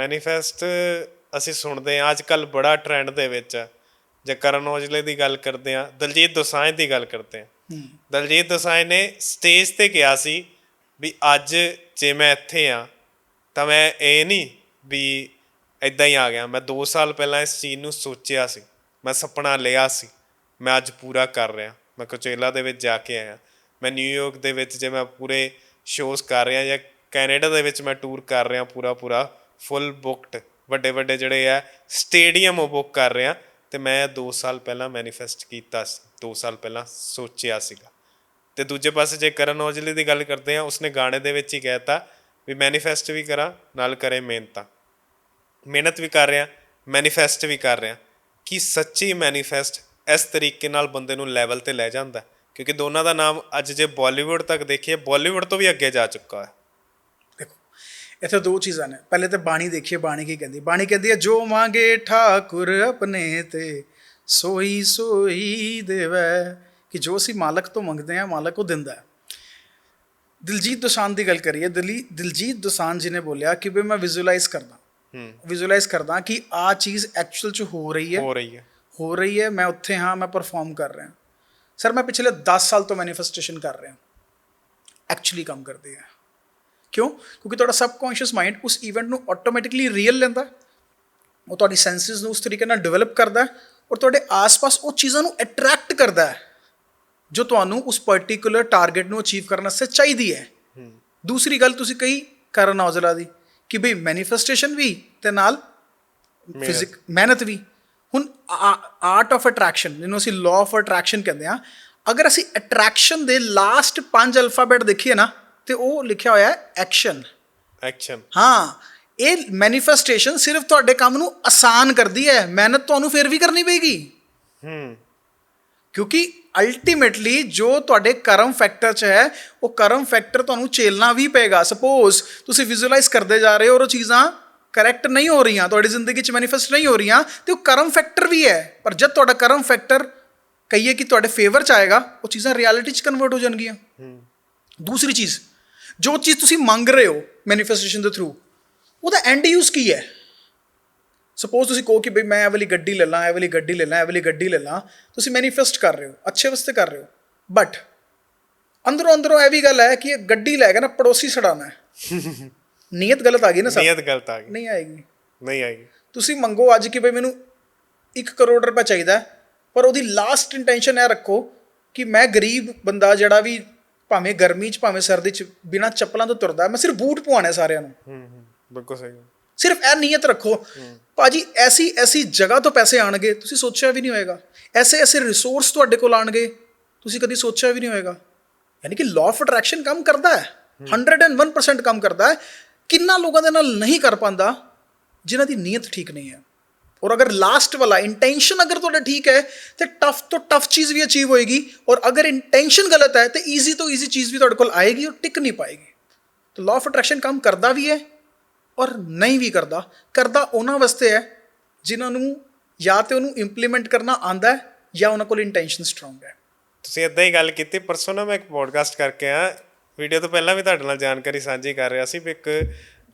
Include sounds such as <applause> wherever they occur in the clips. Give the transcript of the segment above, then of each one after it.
Manifest ਅਸੀਂ ਸੁਣਦੇ ਆ ਅੱਜ ਕੱਲ ਬੜਾ ਟ੍ਰੈਂਡ ਦੇ ਵਿੱਚ ਆ। ਜੇ ਕਰਨ ਔਜਲੇ ਦੀ ਗੱਲ ਕਰਦੇ ਆ ਦਲਜੀਤ ਦੋਸਾਂਝ ਦੀ ਗੱਲ ਕਰਦੇ ਆ ਦਲਜੀਤ ਦੋਸਾਂਝ ਨੇ ਸਟੇਜ ਤੇ ਕਿਹਾ ਸੀ ਵੀ ਅੱਜ ਜੇ ਮੈਂ ਇੱਥੇ ਆ ਤਾਂ ਮੈਂ ਇਹ ਨਹੀਂ ਵੀ ਇਦਾਂ ਹੀ ਆ ਗਿਆ। ਮੈਂ 2 ਸਾਲ ਪਹਿਲਾਂ ਇਸ ਚੀਜ਼ ਨੂੰ ਸੋਚਿਆ ਸੀ। ਮੈਂ ਸੁਪਨਾ ਲਿਆ ਸੀ। ਮੈਂ ਅੱਜ ਪੂਰਾ ਕਰ ਰਿਹਾ। ਮੈਂ ਕੋਚੇਲਾ ਦੇ ਵਿੱਚ ਜਾ ਕੇ ਆਇਆ। ਮੈਂ ਨਿਊਯਾਰਕ ਦੇ ਵਿੱਚ ਜੇ ਮੈਂ ਪੂਰੇ ਸ਼ੋਜ਼ ਕਰ ਰਿਹਾ ਜਾਂ ਕੈਨੇਡਾ ਦੇ ਵਿੱਚ ਮੈਂ ਟੂਰ ਕਰ ਰਿਹਾ ਪੂਰਾ ਪੂਰਾ ਫੁੱਲ ਬੁੱਕਡ ਵੱਡੇ ਵੱਡੇ ਜਿਹੜੇ ਆ ਸਟੇਡੀਅਮ ਉਹ ਬੁੱਕ ਕਰ ਰਿਹਾ। ਤੇ ਮੈਂ 2 ਸਾਲ ਪਹਿਲਾਂ ਮੈਨੀਫੈਸਟ ਕੀਤਾ ਸੀ 2 ਸਾਲ ਪਹਿਲਾਂ ਸੋਚਿਆ ਸੀਗਾ। ਤੇ ਦੂਜੇ ਪਾਸੇ ਜੇ ਕਰਨ ਔਜਲੇ ਦੀ ਗੱਲ ਕਰਦੇ ਆ ਉਸਨੇ ਗਾਣੇ ਦੇ ਵਿੱਚ ਹੀ ਕਹਿਤਾ ਵੀ ਮੈਨੀਫੈਸਟ ਵੀ ਕਰਾਂ, ਨਾਲ ਕਰੇ ਮਿਹਨਤਾਂ। ਮਿਹਨਤ ਵੀ ਕਰ ਰਿਹਾ ਮੈਨੀਫੈਸਟ ਵੀ ਕਰ ਰਿਹਾ। ਕਿ ਸੱਚੀ ਮੈਨੀਫੈਸਟ ਇਸ ਤਰੀਕੇ ਨਾਲ ਬੰਦੇ ਨੂੰ ਲੈਵਲ ਤੇ ਲੈ ਜਾਂਦਾ? ਕਿਉਂਕਿ ਦੋਨਾਂ ਦਾ ਨਾਮ ਅੱਜ ਜੇ ਬਾਲੀਵੁੱਡ ਤੱਕ ਦੇਖੀਏ ਬਾਲੀਵੁੱਡ ਤੋਂ ਵੀ ਅੱਗੇ ਜਾ ਚੁੱਕਾ ਹੈ। ਇੱਥੇ ਦੋ ਚੀਜ਼ਾਂ ਨੇ। ਪਹਿਲੇ ਤੇ ਬਾਣੀ ਦੇਖੀਏ ਬਾਣੀ ਕੀ ਕਹਿੰਦੀ? ਬਾਣੀ ਕਹਿੰਦੀ ਹੈ ਜੋ ਮੰਗੇ ਠਾਕੁਰ ਆਪਣੇ ਤੇ ਸੋਈ ਸੋਈ ਦੇਵੈ। ਕਿ ਜੋ ਅਸੀਂ ਮਾਲਕ ਤੋਂ ਮੰਗਦੇ ਆ ਮਾਲਕ ਉਹ ਦਿੰਦਾ ਹੈ। ਦਿਲਜੀਤ ਦੋਸਾਂਝ ਦੀ ਗੱਲ ਕਰੀਏ ਦਿਲੀ ਦਿਲਜੀਤ ਦੋਸਾਂਝ ਜੀ ਨੇ ਬੋਲਿਆ ਕਿ ਵੀ ਮੈਂ ਵਿਜ਼ੂਅਲਾਈਜ਼ ਕਰਦਾ। ਹੂੰ। ਵਿਜ਼ੂਅਲਾਈਜ਼ ਕਰਦਾ ਕਿ ਆ ਚੀਜ਼ ਐਕਚੁਅਲ ਚ ਹੋ ਰਹੀ ਹੈ। ਹੋ ਰਹੀ ਹੈ। ਹੋ ਰਹੀ ਹੈ ਮੈਂ ਉੱਥੇ ਹਾਂ ਮੈਂ ਪਰਫਾਰਮ ਕਰ ਰਿਹਾ। ਸਰ ਮੈਂ ਪਿਛਲੇ 10 ਸਾਲ ਤੋਂ ਮੈਨੀਫੈਸਟੇਸ਼ਨ ਕਰ ਰਿਹਾ। ਐਕਚੁਅਲੀ ਕੰਮ ਕਰਦੀ ਹੈ ਕਿਉਂ? ਕਿਉਂਕਿ ਤੁਹਾਡਾ ਸਬਕੌਂਸ਼ੀਅਸ ਮਾਈਂਡ ਉਸ ਇਵੈਂਟ ਨੂੰ ਆਟੋਮੈਟਿਕਲੀ ਰੀਅਲ ਲੈਂਦਾ। ਉਹ ਤੁਹਾਡੀ ਸੈਂਸਸ ਨੂੰ ਉਸ ਤਰੀਕੇ ਨਾਲ ਡਿਵੈਲਪ ਕਰਦਾ ਔਰ ਤੁਹਾਡੇ ਆਸ-ਪਾਸ ਉਹ ਚੀਜ਼ਾਂ ਨੂੰ ਅਟਰੈਕਟ ਕਰਦਾ ਹੈ ਜੋ ਤੁਹਾਨੂੰ ਉਸ ਪਾਰਟਿਕੂਲਰ ਟਾਰਗੇਟ ਨੂੰ ਅਚੀਵ ਕਰਨ ਵਾਸਤੇ ਚਾਹੀਦੀ ਹੈ। ਦੂਸਰੀ ਗੱਲ ਤੁਸੀਂ ਕਹੀ ਕਰਨ ਔਜਲਾ ਦੀ ਕਿ ਬਈ ਮੈਨੀਫੈਸਟੇਸ਼ਨ ਵੀ ਤੇ ਨਾਲ ਫਿਜ਼ਿਕ ਮਿਹਨਤ ਵੀ। ਹੁਣ ਆਰਟ ਆਫ ਅਟਰੈਕਸ਼ਨ ਜਿਹਨੂੰ ਅਸੀਂ ਲਾਅ ਆਫ ਅਟਰੈਕਸ਼ਨ ਕਹਿੰਦੇ ਆ ਅਗਰ ਅਸੀਂ ਅਟਰੈਕਸ਼ਨ ਦੇ ਲਾਸਟ ਪੰਜ ਅਲਫਾਬੈਟ ਦੇਖੀਏ ਨਾ ਤੇ ਉਹ ਲਿਖਿਆ ਹੋਇਆ ਹੈ ਐਕਸ਼ਨ ਐਕਸ਼ਨ ਹਾਂ ਇਹ ਮੈਨੀਫੈਸਟੇਸ਼ਨ ਸਿਰਫ ਤੁਹਾਡੇ ਕੰਮ ਨੂੰ ਆਸਾਨ ਕਰਦੀ ਹੈ। ਮਿਹਨਤ ਤੁਹਾਨੂੰ ਫਿਰ ਵੀ ਕਰਨੀ ਪਏਗੀ। ਹੂੰ। ਕਿਉਂਕਿ ਅਲਟੀਮੇਟਲੀ ਜੋ ਤੁਹਾਡੇ ਕਰਮ ਫੈਕਟਰ 'ਚ ਹੈ ਉਹ ਕਰਮ ਫੈਕਟਰ ਤੁਹਾਨੂੰ ਝੇਲਣਾ ਵੀ ਪਏਗਾ। ਸਪੋਜ਼ ਤੁਸੀਂ ਵਿਜ਼ੂਅਲਾਈਜ਼ ਕਰਦੇ ਜਾ ਰਹੇ ਹੋ ਔਰ ਉਹ ਚੀਜ਼ਾਂ ਕਰੈਕਟ ਨਹੀਂ ਹੋ ਰਹੀਆਂ ਤੁਹਾਡੀ ਜ਼ਿੰਦਗੀ 'ਚ ਮੈਨੀਫੈਸਟ ਨਹੀਂ ਹੋ ਰਹੀਆਂ ਤੇ ਉਹ ਕਰਮ ਫੈਕਟਰ ਵੀ ਹੈ। ਪਰ ਜਦ ਤੁਹਾਡਾ ਕਰਮ ਫੈਕਟਰ ਕਹੀਏ ਕਿ ਤੁਹਾਡੇ ਫੇਵਰ 'ਚ ਆਏਗਾ ਉਹ ਚੀਜ਼ਾਂ ਰਿਐਲਿਟੀ 'ਚ ਕਨਵਰਟ ਹੋ ਜਾਣਗੀਆਂ। ਦੂਸਰੀ ਚੀਜ਼ ਜੋ ਚੀਜ਼ ਤੁਸੀਂ ਮੰਗ ਰਹੇ ਹੋ ਮੈਨੀਫੈਸਟੇਸ਼ਨ ਦੇ ਥਰੂ ਉਹਦਾ ਐਂਡ ਯੂਜ਼ ਕੀ ਹੈ? ਸਪੋਜ਼ ਤੁਸੀਂ ਕਹੋ ਕਿ ਬਈ ਮੈਂ ਇਹ ਵਾਲੀ ਗੱਡੀ ਲੈ ਲਾਂ ਇਹ ਵਾਲੀ ਗੱਡੀ ਲੈ ਲਾਂ ਇਹ ਵਾਲੀ ਗੱਡੀ ਲੈ ਲਾਂ ਤੁਸੀਂ ਮੈਨੀਫੈਸਟ ਕਰ ਰਹੇ ਹੋ ਅੱਛੇ ਵਾਸਤੇ ਕਰ ਰਹੇ ਹੋ ਬਟ ਅੰਦਰੋਂ ਅੰਦਰੋਂ ਇਹ ਵੀ ਗੱਲ ਹੈ ਕਿ ਇਹ ਗੱਡੀ ਲੈ ਕੇ ਨਾ ਪੜੋਸੀ ਛਡਾਣਾ ਹੈ। <laughs> ਨੀਅਤ ਗਲਤ ਆ ਗਈ ਨਾ ਸਭ ਨੀਅਤ ਗਲਤ ਆ ਗਈ। ਨਹੀਂ ਆਏਗੀ। ਨਹੀਂ ਆਏਗੀ। ਤੁਸੀਂ ਮੰਗੋ ਅੱਜ ਕਿ ਬਈ ਮੈਨੂੰ 1 ਕਰੋੜ ਰੁਪਏ ਚਾਹੀਦਾ ਪਰ ਉਹਦੀ ਲਾਸਟ ਇੰਟੈਂਸ਼ਨ ਇਹ ਰੱਖੋ ਕਿ ਮੈਂ ਗਰੀਬ ਬੰਦਾ ਜਿਹੜਾ ਵੀ ਭਾਵੇਂ ਗਰਮੀ 'ਚ ਭਾਵੇਂ ਸਰਦੀ 'ਚ ਬਿਨਾਂ ਚੱਪਲਾਂ ਤੋਂ ਤੁਰਦਾ ਮੈਂ ਸਿਰਫ ਬੂਟ ਪਵਾਉਣੇ ਸਾਰਿਆਂ ਨੂੰ। ਹੂੰ ਹੂੰ ਬਿਲਕੁਲ ਸਹੀ। ਸਿਰਫ ਇਹ ਨੀਅਤ ਰੱਖੋ। ਭਾਜੀ ਐਸੀ ਐਸੀ ਜਗ੍ਹਾ ਤੋਂ ਪੈਸੇ ਆਣਗੇ ਤੁਸੀਂ ਸੋਚਿਆ ਵੀ ਨਹੀਂ ਹੋਏਗਾ। ਐਸੇ ਐਸੇ ਰਿਸੋਰਸ ਤੁਹਾਡੇ ਕੋਲ ਆਣਗੇ ਤੁਸੀਂ ਕਦੀ ਸੋਚਿਆ ਵੀ ਨਹੀਂ ਹੋਏਗਾ। ਯਾਨੀ ਕਿ ਲਾਅ ਆਫ ਅਟਰੈਕਸ਼ਨ ਕੰਮ ਕਰਦਾ ਹੈ। 101% ਕੰਮ ਕਰਦਾ ਹੈ। ਕਿੰਨਾ ਲੋਕਾਂ ਦੇ ਨਾਲ ਨਹੀਂ ਕਰ ਪਾਉਂਦਾ ਜਿਨ੍ਹਾਂ ਦੀ ਨੀਅਤ ਠੀਕ ਨਹੀਂ ਹੈ। ਔਰ ਅਗਰ ਲਾਸਟ ਵਾਲਾ ਇੰਟੈਂਸ਼ਨ ਅਗਰ ਤੁਹਾਡਾ ਠੀਕ ਹੈ, ਤੇ ਟਫ ਤੋਂ ਟਫ ਚੀਜ਼ ਵੀ ਅਚੀਵ ਹੋਏਗੀ। ਔਰ ਅਗਰ ਇੰਟੈਂਸ਼ਨ ਗਲਤ ਹੈ, ਤੇ ਈਜ਼ੀ ਤੋਂ ਈਜ਼ੀ ਚੀਜ਼ ਵੀ ਤੁਹਾਡੇ ਕੋਲ ਆਏਗੀ ਔਰ ਟਿਕ ਨਹੀਂ ਪਾਏਗੀ। ਤਾਂ ਲਾਅ ਆਫ ਅਟਰੈਕਸ਼ਨ ਕੰਮ ਕਰਦਾ ਵੀ ਹੈ ਔਰ ਨਹੀਂ ਵੀ ਕਰਦਾ। ਕਰਦਾ ਉਹਨਾਂ ਵਾਸਤੇ ਹੈ ਜਿਨ੍ਹਾਂ ਨੂੰ ਜਾਂ ਤੇ ਉਹਨੂੰ ਇੰਪਲੀਮੈਂਟ ਕਰਨਾ ਆਂਦਾ ਹੈ ਜਾਂ ਉਹਨਾਂ ਕੋਲ ਇੰਟੈਂਸ਼ਨ ਸਟਰੋਂਗ ਹੈ। ਤੁਸੀਂ ਇਦਾਂ ਹੀ ਗੱਲ ਕੀਤੀ, ਪਰਸੋਂ ਨਾ ਮੈਂ ਇੱਕ ਪੋਡਕਾਸਟ ਕਰਕੇ ਆ ਵੀਡੀਓ ਤੋਂ ਪਹਿਲਾਂ ਵੀ ਤੁਹਾਡੇ ਨਾਲ ਜਾਣਕਾਰੀ ਸਾਂਝੀ ਕਰ ਰਿਹਾ ਸੀ ਵੀ ਇੱਕ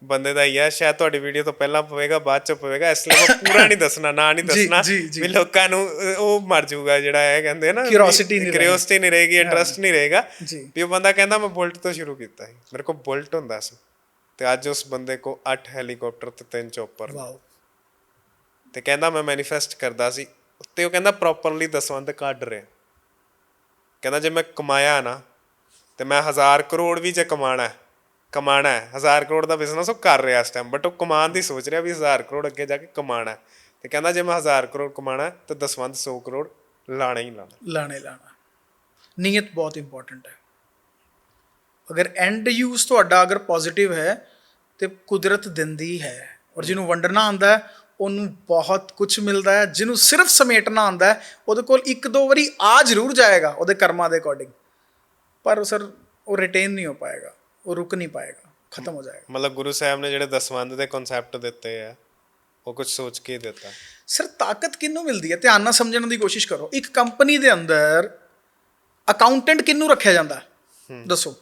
ਬੰਦੇ ਦਾ ਹੀ ਸ਼ਾਇਦ ਤੁਹਾਡੀ ਵੀਡੀਓ ਤੋਂ ਪਹਿਲਾਂ ਪਵੇਗਾ ਬਾਅਦ ਚ ਪਵੇਗਾ ਇਸ ਲਈ ਮੈਂ ਪੂਰਾ ਨਹੀਂ ਦੱਸਣਾ ਨਾ ਨਹੀਂ ਦੱਸਣਾ। ਵੀ ਲੋਕਾਂ ਨੂੰ ਉਹ ਮਰ ਜਾਊਗਾ ਜਿਹੜਾ ਇਹ ਕਹਿੰਦੇ ਨਾ Curiosity ਨਹੀਂ ਰਹੇਗੀ। ਕਿਉਰਿਓਸਿਟੀ ਨਹੀਂ ਰਹੇਗੀ ਇੰਟਰਸਟ ਨਹੀਂ ਰਹੇਗਾ। ਵੀ ਉਹ ਬੰਦਾ ਕਹਿੰਦਾ ਮੈਂ ਬੁਲਟ ਤੋਂ ਸ਼ੁਰੂ ਕੀਤਾ ਸੀ ਮੇਰੇ ਕੋਲ ਬੁਲਟ ਹੁੰਦਾ ਸੀ ਤੇ ਅੱਜ ਉਸ ਬੰਦੇ ਕੋ 8 ਹੈਲੀਕਾਪਟਰ ਤੇ 3 ਚੋਪਰ। ਵਾਓ ਤੇ ਕਹਿੰਦਾ ਮੈਂ ਮੈਨੀਫੈਸਟ ਕਰਦਾ ਸੀ ਤੇ ਉਹ ਕਹਿੰਦਾ ਪ੍ਰੋਪਰਲੀ ਦਸਵੰਦ ਕੱਢ ਰਿਹਾ ਕਹਿੰਦਾ ਜੇ ਮੈਂ ਕਮਾਇਆ ਨਾ ਤੇ ਮੈਂ 1000 ਕਰੋੜ ਵੀ ਜੇ ਕਮਾਣਾ ਹੈ ਕਮਾਣਾ ਹੈ। 1000 ਕਰੋੜ ਦਾ ਬਿਜ਼ਨਸ ਉਹ ਕਰ ਰਿਹਾ ਇਸ ਟਾਈਮ ਬਟ ਉਹ ਕਮਾਉਣ ਦੀ ਸੋਚ ਰਿਹਾ ਵੀ 1000 ਕਰੋੜ ਅੱਗੇ ਜਾ ਕੇ ਕਮਾਣਾ ਹੈ। ਤੇ ਕਹਿੰਦਾ ਜੇ ਮੈਂ 1000 ਕਰੋੜ ਕਮਾਣਾ ਤਾਂ ਦਸਵੰਦ 100 ਕਰੋੜ ਲਾਣਾ ਹੀ ਲਾਣਾ ਲਾਣੇ ਲਾਣਾ ਨੀਅਤ ਬਹੁਤ ਇੰਪੋਰਟੈਂਟ ਹੈ। ਅਗਰ ਐਂਡ ਯੂਜ਼ ਤੁਹਾਡਾ ਅਗਰ ਪੋਜ਼ਿਟਿਵ ਹੈ, ਤੇ ਕੁਦਰਤ ਦਿੰਦੀ ਹੈ। ਔਰ ਜਿਹਨੂੰ ਵੰਡਣਾ ਆਉਂਦਾ ਉਹਨੂੰ ਬਹੁਤ ਕੁਝ ਮਿਲਦਾ ਹੈ। ਜਿਹਨੂੰ ਸਿਰਫ ਸਮੇਟਣਾ ਆਉਂਦਾ ਉਹਦੇ ਕੋਲ ਇੱਕ ਦੋ ਵਾਰੀ ਆ ਜ਼ਰੂਰ ਜਾਏਗਾ ਉਹਦੇ ਕਰਮਾਂ ਦੇ ਅਕੋਰਡਿੰਗ ਪਰ ਸਰ, ਉਹ ਰਿਟੇਨ ਨਹੀਂ ਹੋ ਪਾਏਗਾ। ਉਹ ਰੁਕ ਨਹੀਂ ਪਾਏਗਾ ਖਤਮ ਹੋ ਜਾਏਗਾ। ਮਤਲਬ ਗੁਰੂ ਸਾਹਿਬ ਨੇ ਜਿਹੜੇ ਦਸਵੰਦ ਦੇ ਕਨਸੈਪਟ ਦਿੱਤੇ ਆ ਉਹ ਕੁਝ ਸੋਚ ਕੇ ਦਿੱਤਾ। ਸਰ ਤਾਕਤ ਕਿਹਨੂੰ ਮਿਲਦੀ ਹੈ? ਧਿਆਨ ਨਾਲ ਸਮਝਣ ਦੀ ਕੋਸ਼ਿਸ਼ ਕਰੋ। ਇੱਕ ਕੰਪਨੀ ਦੇ ਅੰਦਰ ਅਕਾਊਂਟੈਂਟ ਕਿਹਨੂੰ ਰੱਖਿਆ ਜਾਂਦਾ? ਦੱਸੋ।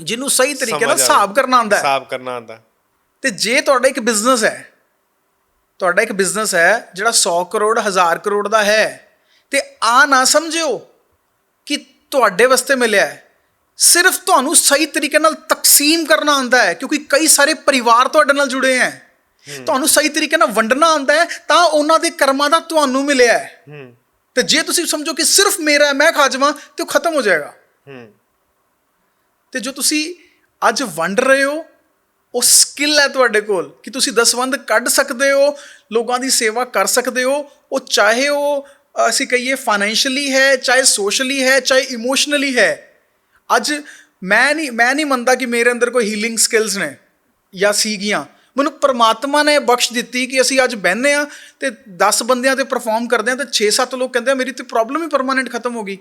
ਜਿਹਨੂੰ ਸਹੀ ਤਰੀਕੇ ਨਾਲ ਹਿਸਾਬ ਕਰਨਾ ਆਉਂਦਾ ਹੈ। ਹਿਸਾਬ ਕਰਨਾ ਆਉਂਦਾ। ਤੇ ਜੇ ਤੁਹਾਡਾ ਇੱਕ ਬਿਜ਼ਨਸ ਹੈ ਤੁਹਾਡਾ ਇੱਕ ਬਿਜ਼ਨਸ ਹੈ ਜਿਹੜਾ 100 ਕਰੋੜ 1000 ਕਰੋੜ ਦਾ ਹੈ ਤੇ ਆ ਨਾ ਸਮਝਿਓ ਕਿ ਤੁਹਾਡੇ ਵਾਸਤੇ ਮਿਲਿਆ ਹੈ। ਸਿਰਫ ਤੁਹਾਨੂੰ ਸਹੀ ਤਰੀਕੇ ਨਾਲ ਤਕਸੀਮ ਕਰਨਾ ਆਉਂਦਾ ਹੈ ਕਿਉਂਕਿ ਕਈ ਸਾਰੇ ਪਰਿਵਾਰ ਤੁਹਾਡੇ ਨਾਲ ਜੁੜੇ ਹੈ। ਤੁਹਾਨੂੰ ਸਹੀ ਤਰੀਕੇ ਨਾਲ ਵੰਡਣਾ ਆਉਂਦਾ ਹੈ ਤਾਂ ਉਹਨਾਂ ਦੇ ਕਰਮਾਂ ਦਾ ਤੁਹਾਨੂੰ ਮਿਲਿਆ ਹੈ। ਤੇ ਜੇ ਤੁਸੀਂ ਸਮਝੋ ਕਿ ਸਿਰਫ ਮੇਰਾ ਹੈ ਮੈਂ ਖਾ ਜਾਵਾਂ ਤੇ ਉਹ ਖਤਮ ਹੋ ਜਾਏਗਾ। ਤੇ ਜੋ ਤੁਸੀਂ ਅੱਜ ਵੰਡ ਰਹੇ ਹੋ ਉਹ ਸਕਿੱਲ ਹੈ ਤੁਹਾਡੇ ਕੋਲ ਕਿ ਤੁਸੀਂ ਦਸਵੰਦ ਕੱਢ ਸਕਦੇ ਹੋ ਲੋਕਾਂ ਦੀ ਸੇਵਾ ਕਰ ਸਕਦੇ ਹੋ ਉਹ ਚਾਹੇ ਉਹ ਅਸੀਂ ਕਹੀਏ ਫਾਈਨੈਂਸ਼ੀਅਲੀ ਹੈ ਚਾਹੇ ਸੋਸ਼ਲੀ ਹੈ ਚਾਹੇ ਇਮੋਸ਼ਨਲੀ ਹੈ ਅੱਜ ਮੈਂ ਨਹੀਂ ਮੈਂ ਨਹੀਂ ਮੰਨਦਾ ਕਿ ਮੇਰੇ ਅੰਦਰ ਕੋਈ ਹੀਲਿੰਗ ਸਕਿੱਲਸ ਨੇ ਜਾਂ ਸੀਗੀਆਂ। ਮੈਨੂੰ ਪਰਮਾਤਮਾ ਨੇ ਬਖਸ਼ ਦਿੱਤੀ ਕਿ ਅਸੀਂ ਅੱਜ ਬਹਿੰਦੇ ਆ ਤੇ 10 ਬੰਦਿਆਂ ਤੇ ਪਰਫਾਰਮ ਕਰਦੇ ਆ ਤੇ 6-7 ਲੋਕ ਕਹਿੰਦੇ ਆ, ਮੇਰੀ ਤੇ ਪ੍ਰੋਬਲਮ ਹੀ ਪਰਮਾਨੈਂਟ ਖਤਮ ਹੋ ਗਈ।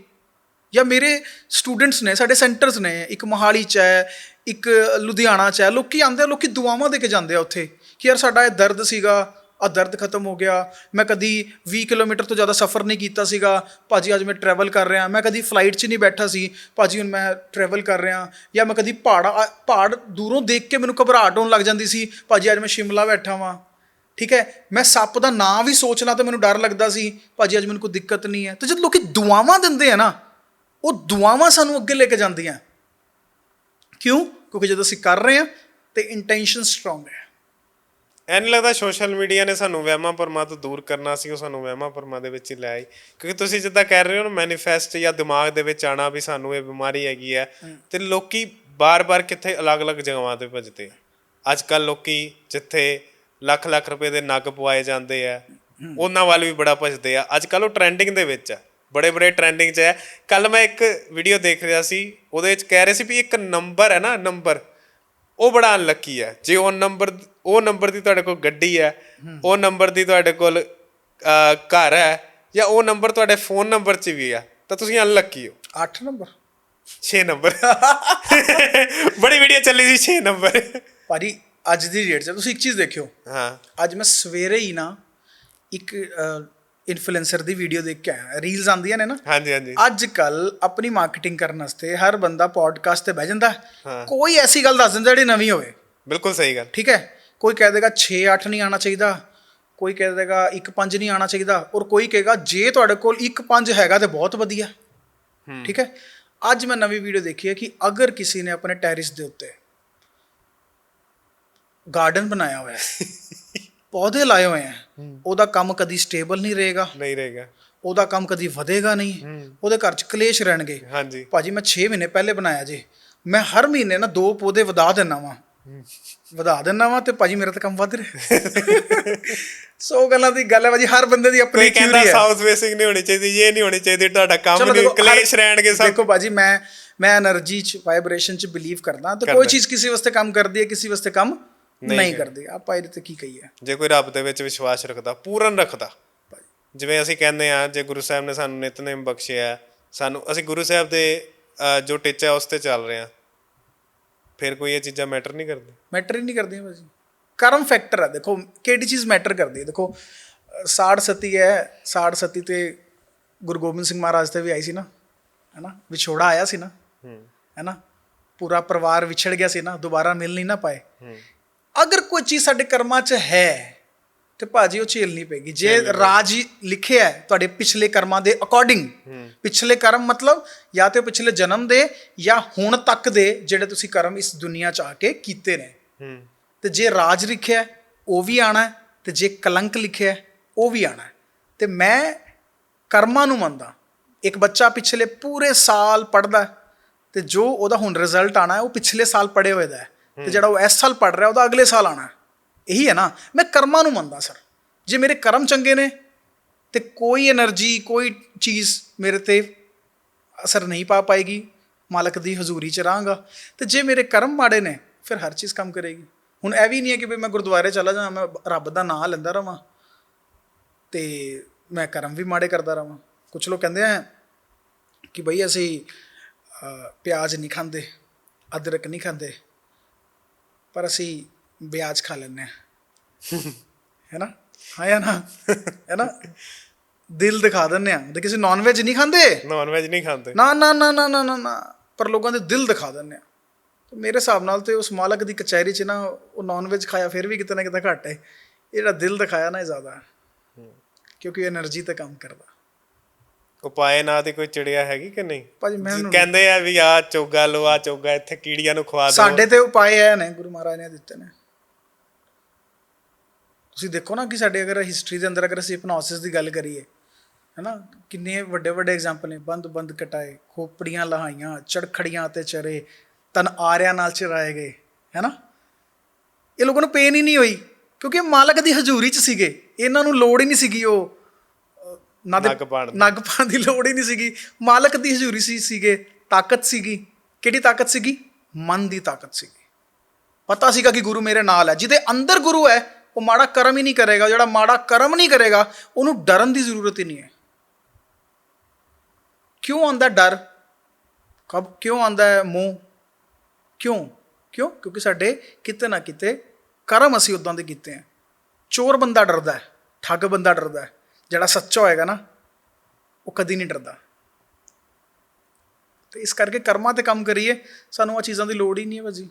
ਜਾਂ ਮੇਰੇ ਸਟੂਡੈਂਟਸ ਨੇ, ਸਾਡੇ ਸੈਂਟਰਸ ਨੇ, ਇੱਕ ਮੋਹਾਲੀ ਚ ਹੈ, ਇੱਕ ਲੁਧਿਆਣਾ ਚ ਹੈ, ਲੋਕੀ ਆਉਂਦੇ ਆ, ਲੋਕੀ ਦੁਆਵਾਂ ਦੇ ਕੇ ਜਾਂਦੇ ਆ ਉੱਥੇ ਕਿ ਯਾਰ ਸਾਡਾ ਇਹ ਦਰਦ ਸੀਗਾ ਆ ਦਰਦ ਖਤਮ ਹੋ ਗਿਆ। ਮੈਂ ਕਦੀ 20 ਕਿਲੋਮੀਟਰ ਤੋਂ ਜ਼ਿਆਦਾ ਸਫ਼ਰ ਨਹੀਂ ਕੀਤਾ ਸੀਗਾ। ਭਾਜੀ, ਅੱਜ ਮੈਂ ਟਰੈਵਲ ਕਰ ਰਿਹਾ। ਮੈਂ ਕਦੀ ਫਲਾਈਟ 'ਚ ਨਹੀਂ ਬੈਠਾ ਸੀ। ਭਾਜੀ, ਹੁਣ ਮੈਂ ਟਰੈਵਲ ਕਰ ਰਿਹਾ। ਜਾਂ ਮੈਂ ਕਦੀ ਪਹਾੜਾ ਪਹਾੜ ਦੂਰੋਂ ਦੇਖ ਕੇ ਮੈਨੂੰ ਘਬਰਾਹਟ ਹੋਣ ਲੱਗ ਜਾਂਦੀ ਸੀ। ਭਾਜੀ, ਅੱਜ ਮੈਂ ਸ਼ਿਮਲਾ ਬੈਠਾ ਵਾਂ। ਠੀਕ ਹੈ? ਮੈਂ ਸੱਪ ਦਾ ਨਾਂ ਵੀ ਸੋਚਣਾ ਤਾਂ ਮੈਨੂੰ ਡਰ ਲੱਗਦਾ ਸੀ। ਭਾਜੀ, ਅੱਜ ਮੈਨੂੰ ਕੋਈ ਦਿੱਕਤ ਨਹੀਂ ਹੈ। ਤੇ ਜਦ ਲੋਕੀ ਦੁਆਵਾਂ ਦਿੰਦੇ ਆ ਨਾ, ਉਹ ਦੁਆਵਾਂ ਸਾਨੂੰ ਅੱਗੇ ਲੈ ਕੇ ਜਾਂਦੀਆਂ। ਕਿਉਂ? ਕਿਉਂਕਿ ਜਦੋਂ ਅਸੀਂ ਕਰ ਰਹੇ ਹਾਂ, ਤੇ ਇੰਟੈਂਸ਼ਨ ਸਟਰੋਂਗ ਹੈ। ਐਂ ਨਹੀਂ ਲੱਗਦਾ ਸੋਸ਼ਲ ਮੀਡੀਆ ਨੇ ਸਾਨੂੰ ਵਹਿਮਾਂ ਭਰਮਾਂ ਤੋਂ ਦੂਰ ਕਰਨਾ ਸੀ, ਉਹ ਸਾਨੂੰ ਵਹਿਮਾਂ ਭਰਮਾਂ ਦੇ ਵਿੱਚ ਹੀ ਲੈ ਆਈ। ਕਿਉਂਕਿ ਤੁਸੀਂ ਜਿੱਦਾਂ ਕਹਿ ਰਹੇ ਹੋ ਨਾ ਮੈਨੀਫੈਸਟ ਜਾਂ ਦਿਮਾਗ ਦੇ ਵਿੱਚ ਆਣਾ ਵੀ ਸਾਨੂੰ ਇਹ ਬਿਮਾਰੀ ਹੈਗੀ ਹੈ, ਤੇ ਲੋਕੀ ਬਾਰ-ਬਾਰ ਕਿੱਥੇ ਅਲੱਗ-ਅਲੱਗ ਜਗ੍ਹਾਵਾਂ ਤੇ ਭੱਜਦੇ ਆ। ਅੱਜ ਕੱਲ ਲੋਕੀ ਜਿੱਥੇ ਲੱਖ ਲੱਖ ਰੁਪਏ ਦੇ ਨਗ ਪਵਾਏ ਜਾਂਦੇ ਆ, ਉਹਨਾਂ ਵੱਲ ਵੀ ਬੜਾ ਭੱਜਦੇ ਆ। ਅੱਜ ਕੱਲ ਉਹ ਟ੍ਰੈਂਡਿੰਗ ਦੇ ਵਿੱਚ ਆ ਬੜੇ ਬੜੇ ਟ੍ਰੈਂਡਿੰਗ 'ਚ ਹੈ ਕੱਲ ਮੈਂ ਇੱਕ ਵੀਡੀਓ ਦੇਖ ਰਿਹਾ ਸੀ, ਉਹਦੇ ਵਿੱਚ ਕਹਿ ਰਹੇ ਸੀ ਵੀ ਇੱਕ ਨੰਬਰ ਹੈ ਨਾ ਨੰਬਰ ਉਹ ਬੜਾ ਅਨਲੱਕੀ ਹੈ। ਜੇ ਉਹ ਨੰਬਰ ਉਹ ਨੰਬਰ ਦੀ ਤੁਹਾਡੇ ਕੋਲ ਗੱਡੀ ਹੈ ਉਹ ਨੰਬਰ ਦੀ ਤੁਹਾਡੇ ਕੋਲ ਘਰ ਹੈ ਜਾਂ ਉਹ ਨੰਬਰ ਤੁਹਾਡੇ ਫੋਨ ਨੰਬਰ 'ਚ ਵੀ ਆ ਤਾਂ ਤੁਸੀਂ ਅਨਲੱਕੀ ਹੋ। 8 ਨੰਬਰ। 6 ਨੰਬਰ। ਬੜੀ ਵੀਡੀਓ ਚੱਲੀ ਸੀ 6 ਨੰਬਰ। ਭਾਜੀ ਅੱਜ ਦੀ ਡੇਟ 'ਚ ਤੁਸੀਂ ਇੱਕ ਚੀਜ਼ ਦੇਖਿਓ। ਹਾਂ। ਅੱਜ ਮੈਂ ਸਵੇਰੇ ਹੀ ਨਾ ਇੱਕ ਇਨਫਲੂਐਂਸਰ ਦੀ ਵੀਡੀਓ ਦੇਖ ਕੇ ਆਇਆ। ਰੀਲਸ ਆਉਂਦੀਆਂ ਨੇ ਨਾ। ਹਾਂਜੀ ਹਾਂਜੀ। ਅੱਜ ਕੱਲ ਆਪਣੀ ਮਾਰਕੀਟਿੰਗ ਕਰਨ ਵਾਸਤੇ ਹਰ ਬੰਦਾ ਪੋਡਕਾਸਟ ਤੇ ਬਹਿ ਜਾਂਦਾ। ਕੋਈ ਐਸੀ ਗੱਲ ਦੱਸ ਦਿੰਦਾ ਜਿਹੜੀ ਨਵੀਂ ਹੋਵੇ। ਬਿਲਕੁਲ ਸਹੀ ਗੱਲ। ਠੀਕ ਹੈ? ਕੋਈ ਕਹਿ ਦੇਗਾ 6 8 ਨਹੀਂ ਆਣਾ ਚਾਹੀਦਾ ਕੋਈ ਕਹਿ ਦੇਗਾ 1 5 ਨਹੀਂ ਆਣਾ ਚਾਹੀਦਾ ਔਰ ਕੋਈ ਕਹੇਗਾ ਜੇ ਤੁਹਾਡੇ ਕੋਲ 1 5 ਹੈਗਾ ਤੇ ਬਹੁਤ ਵਧੀਆ। ਠੀਕ ਹੈ? ਅੱਜ ਮੈਂ ਨਵੀਂ ਵੀਡੀਓ ਦੇਖੀ ਹੈ ਕਿ ਅਗਰ ਕਿਸੇ ਨੇ ਆਪਣੇ ਟੈਰਿਸ ਦੇ ਉੱਤੇ ਗਾਰਡਨ ਬਣਾਇਆ ਹੋਇਆ ਹੈ ਪੌਦੇ ਲਾਏ ਹੋਏ ਹੈ ਉਹਦਾ ਕੰਮ ਕਦੀ ਸਟੇਬਲ ਨਹੀਂ ਰਹੇਗਾ। ਨਹੀਂ ਰਹੇਗਾ। ਉਹਦਾ ਕੰਮ ਕਦੀ ਵਧੇਗਾ ਨਹੀਂ। ਉਹਦੇ ਘਰ 'ਚ ਕਲੇਸ਼ ਰਹਿਣਗੇ। ਹਾਂਜੀ। ਭਾਜੀ ਮੈਂ 6 ਮਹੀਨੇ ਪਹਿਲੇ ਬਣਾਇਆ ਜੀ। ਮੈਂ ਹਰ ਮਹੀਨੇ ਨਾ ਦੋ ਪੌਦੇ ਵਧਾ ਦਿੰਨਾ ਵਾਂ। ਵਧਾ ਦਿੰਨਾ ਵਾ ਤੇ ਭਾਜੀ ਮੇਰਾ ਤਾਂ ਕੰਮ ਵੱਧ ਰਿਹਾ। ਸੋ ਗੱਲਾਂ ਦੀ ਗੱਲ ਹੈ ਭਾਜੀ ਹਰ ਬੰਦੇ ਦੀ ਆਪਣੀ ਥਿਊਰੀ ਹੈ। ਸਾਊਥ ਵੇਸਿੰਗ ਨਹੀਂ ਹੋਣੀ ਚਾਹੀਦੀ ਇਹ ਨਹੀਂ ਹੋਣੀ ਚਾਹੀਦੀ ਤੁਹਾਡਾ ਕੰਮ ਨਹੀਂ ਕਲੇਸ਼ ਰਹਿਣਗੇ ਸਭ ਦੇਖੋ ਭਾਜੀ ਮੈਂ ਮੈਂ એનર્ਜੀ ਚ ਵਾਈਬ੍ਰੇਸ਼ਨ ਚ ਬਲੀਵ ਕਰਦਾ ਤਾਂ ਕੋਈ ਚੀਜ਼ ਕਿਸੇ ਵਾਸਤੇ ਕੰਮ ਕਰਦੀ ਹੈ ਕਿਸੇ ਵਾਸਤੇ ਕੰਮ ਨਹੀਂ ਕਰਦੀ। ਆਪਾਂ ਇਹਦੇ ਤੇ ਕੀ ਕਹੀਏ? ਜੇ ਕੋਈ ਰੱਬ ਦੇ ਵਿੱਚ ਵਿਸ਼ਵਾਸ ਰੱਖਦਾ ਪੂਰਨ ਰੱਖਦਾ। ਜਿਵੇਂ ਅਸੀਂ ਕਹਿੰਦੇ ਆ ਜੇ ਗੁਰੂ ਸਾਹਿਬ ਨੇ ਸਾਨੂੰ ਨਿਤਨੇਮ ਬਖਸ਼ਿਆ ਸਾਨੂੰ ਅਸੀਂ ਗੁਰੂ ਸਾਹਿਬ ਦੇ ਜੋ ਟੀਚਾ ਉਸ ਤੇ ਚੱਲ ਰਹੇ ਆ ਫਿਰ ਕੋਈ ਇਹ ਚੀਜ਼ਾਂ ਮੈਟਰ ਨਹੀਂ ਕਰਦੀ ਮੈਟਰ ਹੀ ਨਹੀਂ ਕਰਦੀਆਂ ਭਾਜੀ। ਕਰਮ ਫੈਕਟਰ ਹੈ ਦੇਖੋ ਕਿਹੜੀ ਚੀਜ਼ ਮੈਟਰ ਕਰਦੀ ਹੈ? ਦੇਖੋ ਸਾੜ ਸਤੀ ਹੈ ਸਾੜ ਸਤੀ ਤੇ ਗੁਰੂ ਗੋਬਿੰਦ ਸਿੰਘ ਮਹਾਰਾਜ ਤੇ ਵੀ ਆਈ ਸੀ ਨਾ ਹੈਨਾ? ਵਿਛੋੜਾ ਆਇਆ ਸੀ ਨਾ ਹੈਨਾ? ਪੂਰਾ ਪਰਿਵਾਰ ਵਿਛੜ ਗਿਆ ਸੀ ਨਾ ਦੁਬਾਰਾ ਮਿਲ ਨਹੀਂ ਨਾ ਪਾਏ। ਅਗਰ ਕੋਈ ਚੀਜ਼ ਸਾਡੇ ਕਰਮਾਂ 'ਚ ਹੈ ਤੇ ਭਾਜੀ ਉਹ ਝੇਲਣੀ ਪੈਗੀ ਜੇ ਰਾਜ ਲਿਖਿਆ ਹੈ ਤੁਹਾਡੇ ਪਿਛਲੇ ਕਰਮਾਂ ਦੇ ਅਕੋਰਡਿੰਗ ਪਿਛਲੇ ਕਰਮ ਮਤਲਬ ਜਾਂ ਤੇ ਪਿਛਲੇ ਜਨਮ ਦੇ ਜਾਂ ਹੁਣ ਤੱਕ ਦੇ ਜਿਹੜੇ ਤੁਸੀਂ ਕਰਮ ਇਸ ਦੁਨੀਆ 'ਚ ਆ ਕੇ ਕੀਤੇ ਨੇ। ਹੂੰ। ਤੇ ਜੇ ਰਾਜ ਲਿਖਿਆ ਉਹ ਵੀ ਆਣਾ ਤੇ ਜੇ ਕਲੰਕ ਲਿਖਿਆ ਉਹ ਵੀ ਆਣਾ ਤੇ ਮੈਂ ਕਰਮਾਂ ਨੂੰ ਮੰਨਦਾ। ਇੱਕ ਬੱਚਾ ਪਿਛਲੇ ਪੂਰੇ ਸਾਲ ਪੜਦਾ ਤੇ ਜੋ ਉਹਦਾ ਹੁਣ ਰਿਜ਼ਲਟ ਆਣਾ ਹੈ ਉਹ ਪਿਛਲੇ ਸਾਲ ਪੜੇ ਹੋਏ ਦਾ ਹੈ। ਤੇ ਜਿਹੜਾ ਉਹ ਇਸ ਸਾਲ ਪੜ ਰਿਹਾ ਉਹਦਾ ਅਗਲੇ ਸਾਲ ਆਣਾ ਇਹੀ ਹੈ ਨਾ। ਮੈਂ ਕਰਮਾਂ ਨੂੰ ਮੰਨਦਾ ਸਰ। ਜੇ ਮੇਰੇ ਕਰਮ ਚੰਗੇ ਨੇ ਤੇ ਕੋਈ એનર્ਜੀ ਕੋਈ ਚੀਜ਼ ਮੇਰੇ ਤੇ ਅਸਰ ਨਹੀਂ ਪਾ ਪਾਏਗੀ। ਮਾਲਕ ਦੀ ਹਜ਼ੂਰੀ ਚ ਰਾਂਗਾ ਤੇ ਜੇ ਮੇਰੇ ਕਰਮ ਮਾੜੇ ਨੇ ਫਿਰ ਹਰ ਚੀਜ਼ ਕੰਮ ਕਰੇਗੀ। ਹੁਣ ਇਹ ਵੀ ਨਹੀਂ ਹੈ ਕਿ ਵੀ ਮੈਂ ਗੁਰਦੁਆਰੇ ਚਲਾ ਜਾਵਾਂ ਮੈਂ ਰੱਬ ਦਾ ਨਾਮ ਲੈਂਦਾ ਰਵਾਂ ਤੇ ਮੈਂ ਕਰਮ ਵੀ ਮਾੜੇ ਕਰਦਾ ਰਵਾਂ। ਕੁਝ ਲੋਕ ਕਹਿੰਦੇ ਆ ਕਿ ਭਈ ਅਸੀਂ ਪਿਆਜ਼ ਨਹੀਂ ਖਾਂਦੇ ਅਦਰਕ ਨਹੀਂ ਖਾਂਦੇ ਪਰ ਅਸੀਂ ਵਿਆਜ ਖਾ ਲੈਂਦੇ ਆ। <laughs> ਹੈ ਨਾ? ਹਾਂ ਯਾ ਨਾ ਦਿਲ ਦਿਖਾ ਦਿੰਨੇ ਆ। ਤੇ ਕਿਸੇ ਨਾਨ ਨਹੀਂ ਖਾਂਦੇ? ਨਾਨ ਨਹੀਂ ਖਾਂਦੇ। ਨਾ ਨਾ ਨਾ ਨਾ ਨਾ ਨਾ ਪਰ ਲੋਕਾਂ ਦੇ ਦਿਲ ਦਿਖਾ ਦਿੰਨੇ ਆ। ਮੇਰੇ ਹਿਸਾਬ ਨਾਲ ਤੇ ਉਸ ਮਾਲਕ ਦੀ ਕਚਹਿਰੀ 'ਚ ਨਾ ਉਹ ਨਾਨ ਖਾਇਆ ਫਿਰ ਵੀ ਕਿਤੇ ਨਾ ਕਿਤੇ ਘੱਟ ਹੈ ਜਿਹੜਾ ਦਿਲ ਦਿਖਾਇਆ ਨਾ ਇਹ ਜ਼ਿਆਦਾ। ਕਿਉਂਕਿ એનર્ਜੀ ਤੇ ਕੰਮ ਕਰਦਾ। ਉਪਾਏ ਨਾ ਤੇ ਕੋਈ ਚਿੜਿਆ ਹੈਗੀ ਕਿ ਨਹੀਂ? ਭਾਜੀ ਮੈਂ ਕਹਿੰਦੇ ਆ ਵੀ ਆ ਚੋਗਾ ਲੋ ਆ ਚੋਗਾ ਇੱਥੇ ਕੀੜੀਆਂ ਨੂੰ ਖਵਾ ਦਿਓ। ਸਾਡੇ ਤੇ ਉਪਾਏ ਆਏ ਨੇ ਗੁਰੂ ਮਹਾਰਾਜ ਨੇ ਦਿੱਤੇ ਨੇ। ਤੁਸੀਂ ਦੇਖੋ ਨਾ ਕਿ ਸਾਡੇ ਅਗਰ ਹਿਸਟਰੀ ਦੇ ਅੰਦਰ ਅਗਰ ਅਸੀਂ ਹਿਪਨੋਸਿਸ ਦੀ ਗੱਲ ਕਰੀਏ ਹੈਨਾ ਕਿੰਨੇ ਵੱਡੇ ਵੱਡੇ ਐਗਜ਼ਾਮਪਲ ਨੇ ਬੰਦ ਬੰਦ ਕਟਾਏ ਖੋਪੜੀਆਂ ਲਹਾਈਆਂ ਚੜਖੜੀਆਂ ਤੇ ਚਰੇ ਤਨ ਆਰਿਆਂ ਨਾਲ ਚਰਾਏ ਗਏ ਹੈਨਾ? ਇਹ ਲੋਕਾਂ ਨੂੰ ਪੇਨ ਹੀ ਨਹੀਂ ਹੋਈ ਕਿਉਂਕਿ ਮਾਲਕ ਦੀ ਹਜ਼ੂਰੀ 'ਚ ਸੀਗੇ ਇਹਨਾਂ ਨੂੰ ਲੋੜ ਹੀ ਨਹੀਂ ਸੀਗੀ ਉਹ ਨਗ ਪਾਉਣ ਦੀ ਲੋੜ ਹੀ ਨਹੀਂ ਸੀਗੀ। ਮਾਲਕ ਦੀ ਹਜ਼ੂਰੀ ਸੀ ਸੀਗੇ ਤਾਕਤ ਸੀਗੀ। ਕਿਹੜੀ ਤਾਕਤ ਸੀਗੀ? ਮਨ ਦੀ ਤਾਕਤ ਸੀਗੀ। ਪਤਾ ਸੀਗਾ ਕਿ ਗੁਰੂ ਮੇਰੇ ਨਾਲ ਹੈ ਜਿਹਦੇ ਅੰਦਰ ਗੁਰੂ ਹੈ ਉਹ ਮਾੜਾ ਕਰਮ ਹੀ ਨਹੀਂ ਕਰੇਗਾ, ਜਿਹੜਾ ਮਾੜਾ ਕਰਮ ਨਹੀਂ ਕਰੇਗਾ, ਉਹਨੂੰ ਡਰਨ ਦੀ ਜ਼ਰੂਰਤ ਹੀ ਨਹੀਂ ਹੈ। ਕਿਉਂ ਆਉਂਦਾ ਡਰ? ਕਬ, ਕਿਉਂ ਆਉਂਦਾ ਹੈ ਮੋਹ? ਕਿਉਂ? ਕਿਉਂ? ਕਿਉਂਕਿ ਸਾਡੇ ਕਿਤੇ ਨਾ ਕਿਤੇ ਕਰਮ ਅਸੀਂ ਉਦਾਂ ਦੇ ਕੀਤੇ ਆ। ਚੋਰ ਬੰਦਾ ਡਰਦਾ ਹੈ, ਠੱਗ ਬੰਦਾ ਡਰਦਾ ਹੈ, ਜਿਹੜਾ ਸੱਚਾ ਹੋਏਗਾ ਨਾ, ਉਹ ਕਦੀ ਨਹੀਂ ਡਰਦਾ। ਤੇ ਇਸ ਕਰਕੇ ਕਰਮਾਂ ਤੇ ਕੰਮ ਕਰੀਏ, ਸਾਨੂੰ ਆ ਚੀਜ਼ਾਂ ਦੀ ਲੋੜ ਹੀ ਨਹੀਂ ਹੈ ਭਾਜੀ।